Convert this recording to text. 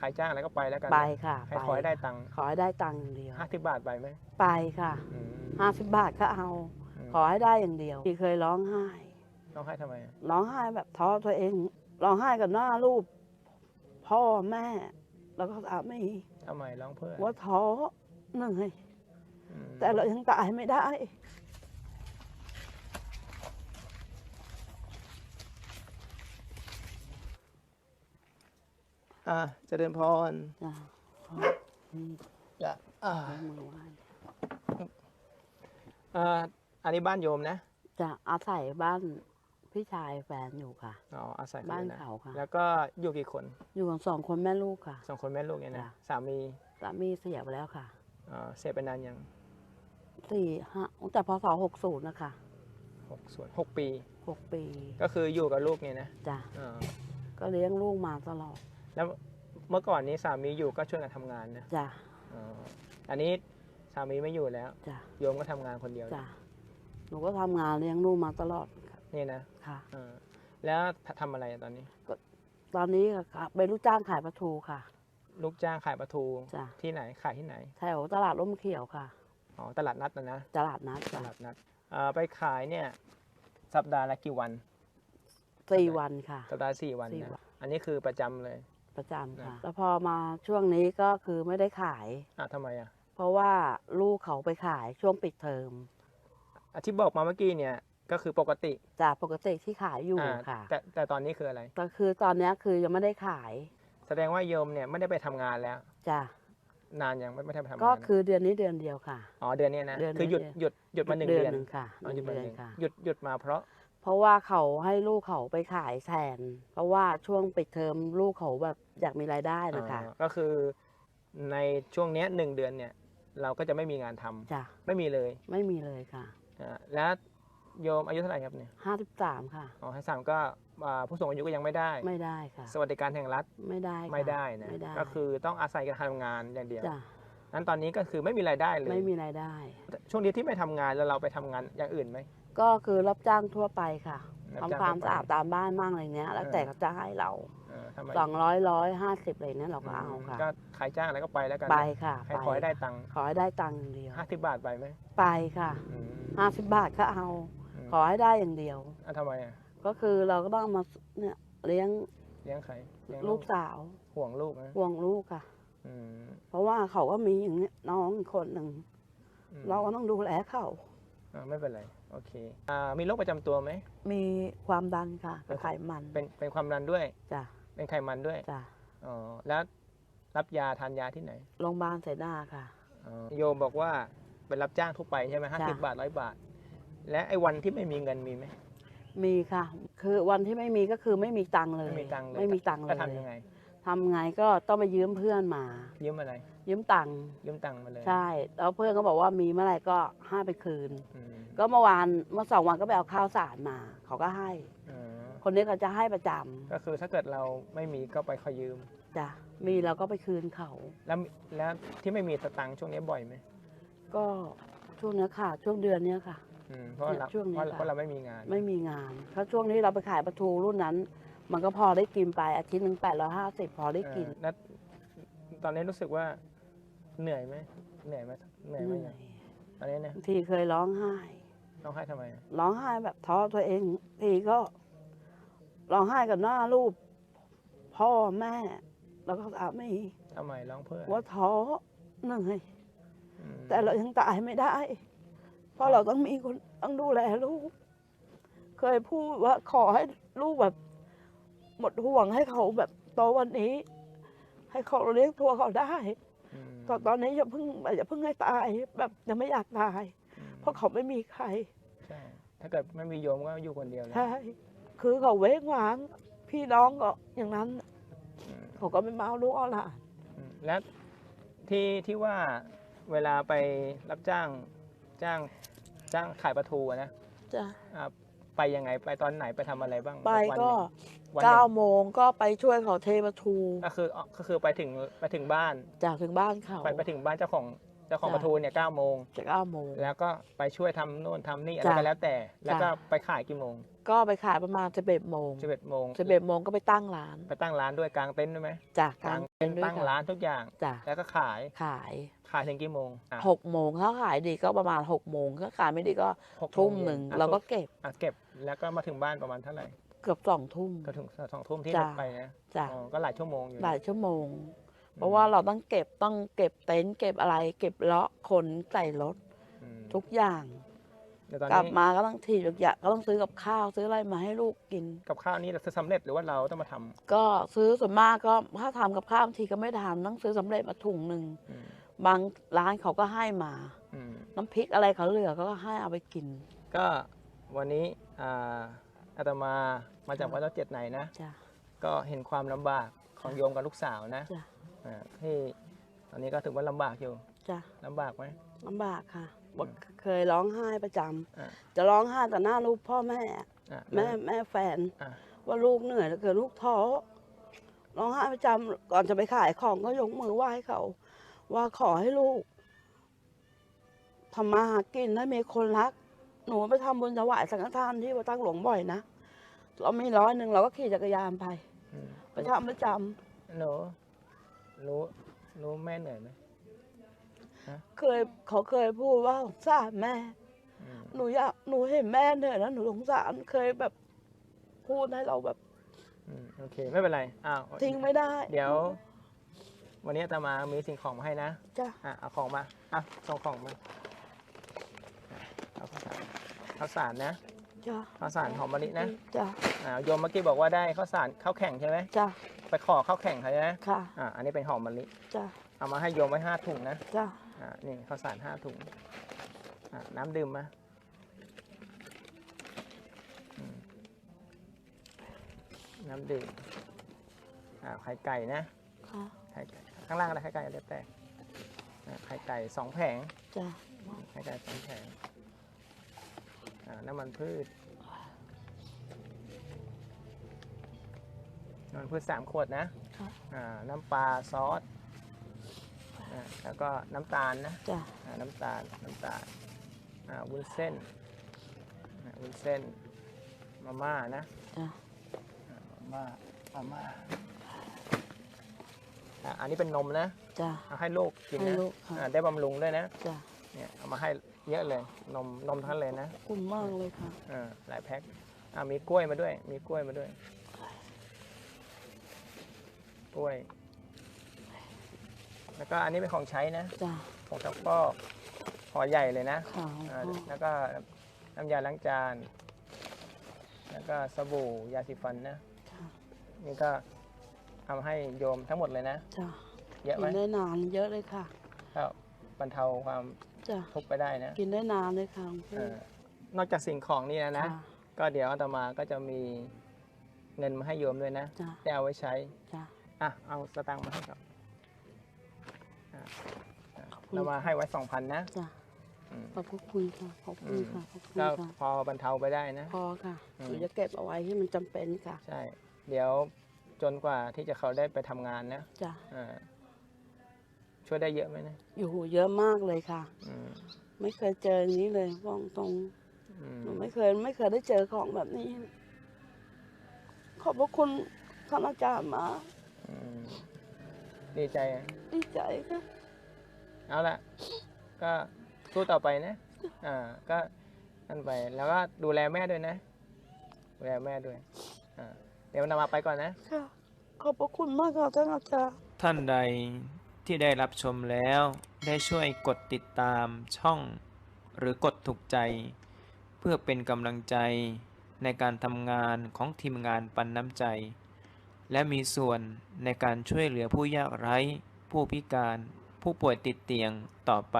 ขายจ้างอะไรก็ไปแล้วกันไปค่ะให้ไปขอให้ได้ตังค์ขอให้ได้ตังค์อย่างเดียว ห้าสิบบาทไปไหมไปค่ะอืมห้าสิบบาทก็เอา มขอให้ได้อย่างเดียวที่เคยร้องไห้ ต้องให้ทำไมอะร้องไห้แบบท้อตัวเอง ร้องไห้กับหน้ารูป พ่อแม่ แล้วก็สามีทำไมร้องเพื่อว่าท้อเหนื่อยอืมแต่เรายังตายไม่ได้ อ่าเจริญพรจ้ะพ่อนี่จะอ่ายกมือไหว้อ่าอันนี้บ้านโยมนะจะอาศัยบ้านพี่ชายแฟนอยู่ค่ะ อ๋ออาศัยบ้านนะเขาค่ะ แล้วก็อยู่กี่คนอยู่กันสองคนแม่ลูกค่ะ สองคนแม่ลูกเนี่ยนะจ้ะ สามีสามีเสียไปแล้วค่ะเอ่อเสียไปนานยังสี่ห้าตั้งแต่พศหกศูนย์นะคะหกส่วนหกปี หกปีก็คืออยู่กับลูกเนี่ยนะจ้ะอ่าก็เลี้ยงลูกมาตลอด แล้วเมื่อก่อนนี้สามีอยู่ก็ช่วยกันทำงานนะจ้ะอ๋ออันนี้สามีไม่อยู่แล้ว จ้ะโยมก็ทำงานคนเดียวจ้ะหนูก็ทำงานเลี้ยงลูกมาตลอดค่ะนี่นะค่ะ เออแล้วทำอะไรตอนนี้ ตอนนี้ค่ะเป็นลูกจ้างขายปลาทูค่ะลูกจ้างขายปลาทูจ้ะที่ไหนขายที่ไหนแถวตลาดร่มเขียวค่ะ อ๋อตลาดนัดนะนะตลาดนัดตจ้ะลาดนัดอ่าไปขายเนี่ยสัปดาห์ละกี่วัน สี่วันค่ะ สัปดาห์สี่วันสี่นะวัน อันนี้คือประจำเลย ประจำค่ะนะแล้วพอมาช่วงนี้ก็คือไม่ได้ขาย อะทำไมอะเพราะว่าลูกเขาไปขายช่วงปิดเทอมอะที่บอกมาเมื่อกี้เนี่ยก็คือปกติจากปกติที่ขายอยู่อ่าค่ะแต่แต่ตอนนี้คืออะไร แต่คือตอนเนี้ยคือยังไม่ได้ขายแสดงว่าโยมเนี่ยไม่ได้ไปทำงานแล้ว จ้ะนานยังไม่ไม่ได้ไปทำงานก็คือเดือนนี้เดือนเดียวค่ะ อ๋อเดือนเนี้ยนะเดือนนี้คือหยุดเดือน หยุดหยุดมาหนึ่งเดือนหนึ่งค่ะอ๋อหยุดมาหเดือนนึ่งค่ะ หยุดหยุดมาเพราะ เพราะว่าเขาให้ลูกเขาไปขายแทนเพราะว่าช่วงปิดเทอมลูกเขาแบบอยากมีรายได้นะคะ อ่าก็คือในช่วงเนี้ยหนึ่งเดือนเนี่ย เราก็จะไม่มีงานทำจ้ะไม่มีเลยไม่มีเลยค่ะอ่าแล้วโยมอายุเท่าไหร่ครับเนี่ยห้าสิบสามค่ะ อ๋อให้สามก็อ่าผู้สูงอายุก็ยังไม่ได้ ไม่ได้ค่ะ สวัสดิการแห่งรัฐไม่ได้ค่ะไม่ได้นะไม่ได้ก็คือต้องอาศัยการทำงานอย่างเดียว จ้ะ นั้นตอนนี้ก็คือไม่มีรายได้เลยไม่มีรายได้ ช่วงนี้ที่ไม่ทำงานแล้วเราไปทำงานอย่างอื่นไหม ก็คือรับจ้างทั่วไปค่ะรับทำจ้งความทั่สะอาดตามบ้านมั่งอะไรเงี้ย แล้วเออแต่เขาจะให้เราเออทำไมสองร้อยร้อยห้าสิบอะไรเนี้ยเราก็เอามค่ะ ก็ขายจ้างอะไรก็ไปแล้วกันไปนะค่ะให้ไปขอให้ได้ตังค์ขอให้ได้ตังค์อย่างเดียว ห้าสิบบาทไปไหมไปค่ะอืมห้าสิบบาทก็เอามขอให้ได้อย่างเดียว อะทำไมอะก็คือเราก็ต้องมาเนี่ยเลี้ยงเลี้ยงใครเลี้ยงลูกสาวห่วงลูกนะห่วงลูกค่ะอืม เพราะว่าเขาก็มีอย่างเนี้ยน้องอีกคนหนึ่งอืมเราก็ต้องดูแลเขาอ่าไม่เป็นไร โอเคอ่ามีโรคประจำตัวไหม มีความดันค่ะเป็น ไขมันเป็นเป็นความดันด้วย จ้ะเป็นไขมันด้วยจ้ะอ๋อแล้วรับยาทานยาที่ไหนโรงพยาบาลเสนาค่ะ อ๋อโยมบอกว่าเป็นรับจ้างทั่วไปใช่ไหมห้าสิบจ้ะบาทร้อยบาท และไอ้วันที่ไม่มีเงินมีไหม มีค่ะ คือวันที่ไม่มีก็คือไม่มีตังค์เลย ไม่มีตังค์เลย ไม่มีตังค์เลแล้วยทำยังไง ทำไงก็ต้องไปยืมเพื่อนมา ยืมอะไร ยืมตังค์ยืมตังค์มาเลยใช่ แล้วเพื่อนก็บอกว่ามีเมื่อไหร่ก็ให้ไปคืน อืมก็เมื่อวานเมื่อสองวันก็ไปเอาข้าวสารมา เขาก็ให้อ๋อคนนี้เขาจะให้ประจำก็คือถ้าเกิดเราไม่มีก็ไปขอยืมจ้ะมีเราก็ไปคืนเขา แล้วแล้วที่ไม่มีสตังค์ช่วงนี้บ่อยไหมก็ช่วงเนี้ยค่ะ ช่วงเดือนเนี้ยค่ะ อืมเพราะเนี่ยเราช่วงนี้เพราะค่ะ เพราะเราไม่มีงาน ไม่มีงานเพราะช่วงนี้เราไปขายปลาทูรุ่นนั้น มันก็พอได้กินไปอาทิตย์หนึ่งแปดร้อยห้าสิบพอได้กิน เออแล้วตอนนี้รู้สึกว่าเหนื่อยไหมเหนื่อยไหมเหนื่อยไหมเหนื่ยัองยตอนนี้เนี่ยบางทีเคยร้องไห้ต้องให้ทำไมอะร้องไห้แบบท้อตัวเองทีก็ร้องไห้กับหน้ารูป พ่อแม่ แล้วก็สามีทำไมร้องเพื่อว่าท้อเหนื่อยอืมแต่เรายังตายไม่ได้ เพราะเราต้องมีคนต้องดูแลลูก เคยพูดว่าขอให้ลูกแบบ หมดห่วงให้เขาแบบโตวันนี้ ให้เขาเลี้ยงตัวเขาได้อืมตอนตอนนี้อย่าเพิ่งอย่าเพิ่งให้ตาย แบบยังไม่อยากตายอืมเพราะเขาไม่มีใครใช่ถ้าเกิดไม่มีโยมก็อยู่คนเดียวนะใช่คือเขาเว้งว้างพี่น้องก็อย่างนั้นอืมเขาก็ไม่มาเอาลูกเอาหลานอืมแล้วที่ที่ว่าเวลาไปรับจ้างจ้างจ้างขายปลาทูอะนะจ้ะอ่า ไปยังไงไปตอนไหนไปทำอะไรบ้างไปวันก็หนึ่งวันหนึ่ง เก้าโมงก็ไปช่วยเขาเทประทูก็คืออ๋อก็คือไปถึงไปถึงบ้านจากถึงบ้านเขาไปไปถึงบ้านเจ้าของเจ้าของจ้ะปลาทูเนี่ยเก้าโมงจากเก้าโมง แล้วก็ไปช่วยทำโน่นทำนี่อะไรจ้ะก็แล้วแต่ แล้วก็จ้ะ ไปขายกี่โมง ก็ไปขายประมาณสิบเอ็ดโมงสิบเอ็ดโมงสิบเอ็ดโมงก็ไปตั้งร้าน ไปตั้งร้านด้วยกลางเต็นท์ด้วยไหมจ้ะกลางเต็นท์ด้วยตั้งค่ะร้านทุกอย่างจ้ะแล้วก็ขายขายขายถึงกี่โมงอะหกโมงถ้าขายดีก็ประมาณหกโมงถ้าขายไม่ดีก็หกโมทุ่มเย็หนึ่งอะเราก็ทุ่มเก็บอะเก็บแล้วก็มาถึงบ้านประมาณเท่าไหร่เกือบสองทุ่มก็ถึงสองทุ่มที่จ้ะรถไปนะจ้ะอ๋อก็หลายชั่วโมงอยู่หลายชั่วโมง เพราะว่าเราต้องเก็บต้องเก็บเต็นท์เก็บอะไร เก็บเลาะขนใส่รถอืมทุกอย่าง เดี๋ยวตอนกลับนี้มาก็ต้องทีทุกอย่างก็ต้องซื้อกับข้าวซื้ออะไรมาให้ลูกกิน กับข้าวนี่เราซื้อสำเร็จหรือว่าเราต้องมาทำก็ซื้อส่วนมากก็ถ้าทำกับข้าวบางทีก็ไม่ทำต้องซื้อสำเร็จมาถุงหนึ่งอืมบางร้านเขาก็ให้มา อืม น้ำพริกอะไรเขาเหลือเขาก็ให้เอาไปกิน ก็วันนี้อ่าอาตมามาจากวัดเจ้าเจ็ดไหนนะ จ้ะ ก็เห็นความลำบากของโยมกับลูกสาวนะจ้ะ อ่าที่ตอนนี้ก็ถือว่าลำบากอยู่จ้ะลำบากไหมลำบากค่ะ บอกเคยร้องไห้ประจำอ่า จะร้องไห้ต่อหน้าลูกพ่อแม่อะอะแม่แม่แฟน อะว่าลูกเหนื่อยแล้วเกิดลูกท้อร้องไห้ประจำก่อนจะไปขายของก็ยกมือไหว้เขา ว่าขอให้ลูกทำมาหากินให้มีคนรัก หนูไปทำบุญถวายสังฆทานที่วัดตั้งหลวงบ่อยนะเรามีร้อยหนึ่งเราก็ขี่จักรยานไป อืมไปทำประจหนูรู้รู้แม่เหนื่อยไหมำเคยเขาเคยพูดว่าสงสารแม่ อืมหนูอยากหนูเห็นแม่เหนื่อยแล้วหนูสงสารเคยแบบพูดให้เราแบบอืมโอเค ไม่เป็นไรอ้าวทิ้งไม่ได้เดี๋ยว วันนี้อาตมามีสิ่งของมาให้นะ จ้ะอะเอาของมา อะส่งของมาอะเอาข้าวสารข้าวสารนะจ้ะข้าวสารหอมมะลินะจ้ะอ่าโยมเมื่อกี้บอกว่าได้ข้าวสารข้าวแข่งใช่ไหมจ้ะไปขอข้าวแข่งเขาใช่ไหมค่ะอ่าอันนี้เป็นหอมมะลิจ้ะเอามาให้โยมไว้ห้าถุงนะ จ้ะ อ่านี่ข้าวสารห้าถุงอ่าน้ำดื่มมาอืมน้ำดื่มอ่าไข่ไก่นะค่ะไข่ไก่ข้างล่างอะไรไข่ไก่แล้วแต่อ่าไข่ไก่สองแผงจ้ะไข่ไก่สองแผงอ่าน้ำมันพืชน้ำมันพืชสามขวดนะค่ะอ่าน้ำปลาซอส อ่าแล้วก็น้ำตาลนะจ้ะอ่าน้ำตาลน้ำตาลอ่าวุ้นเส้นอ่าวุ้นเส้นมาม่านะจ้ะอ่ามาม่ามาม่าอ่าอันนี้เป็นนมนะจ้ะ เอาให้ลูกกินให้นะลูกค่ะ อ่าได้บำรุงด้วยนะจ้ะเนี่ยเอามาให้เยอะเลยนมนมทั้งนั้นเลยนะขอบคุณมากเลยค่ะ อ่าหลายแพ็คอ่ามีกล้วยมาด้วย มีกล้วยมาด้วย กล้วย แล้วก็อันนี้เป็นของใช้นะจ้ะ ของซักฟอกห่อใหญ่เลยนะค่ะอ่าแล้วก็น้ำยาล้างจาน แล้วก็สบู่ยาสีฟันนะจ้ะนี่ก็ทำให้โยมทั้งหมดเลยนะ จ้ะเยอะไหมกินได้นานเยอะเลยค่ะก็บรรเทาความจ้ะทุกข์ไปได้นะกินได้นานเลยค่ะหลวงเอพี่อนอกจากสิ่งของนี่นะนะ ค่ะก็เดี๋ยวอาตมาก็จะมีเงินมาให้โยมด้วยนะจ้ะได้เอาไว้ใช้ จ้ะอะเอาสตางค์มาให้ครับอะอะ ขอบคุณ เรามาให้ไว้สองพันนะจ้ะอืมขอบพระคุณค่ะขอบคุณค่ะขอบคุณก็ค่ะพอบรรเทาไปได้นะ พอค่ะอืม หนูจะเก็บเอาไว้ที่มันจำเป็นค่ะใช่ เดี๋ยวจนกว่าที่จะเขาได้ไปทำงานนะจ้ะอ่าช่วยได้เยอะไหมนะอยู่เยอะมากเลยค่ะ อืมไม่เคยเจออย่างนี้เลยบอกตรงอืมหนูไม่เคยไม่เคยได้เจอของแบบนี้ ขอบพระคุณท่านอาจารย์มาอืมดีใจอะดีใจค่ะ เอาละก็สู้ต่อไปนะ อ่า ก็นั่นไป แล้วก็ดูแลแม่ด้วยนะ ดูแลแม่ด้วย อ่า เดี๋ยวนำมาไปก่อนนะ ค่ะ ขอบพระคุณมากค่ะท่านอาจารย์ ท่านใดที่ได้รับชมแล้ว ได้ช่วยกดติดตามช่อง หรือกดถูกใจ เพื่อเป็นกำลังใจในการทำงานของทีมงานปันน้ำใจ และมีส่วนในการช่วยเหลือผู้ยากไร้ ผู้พิการ ผู้ป่วยติดเตียงต่อไป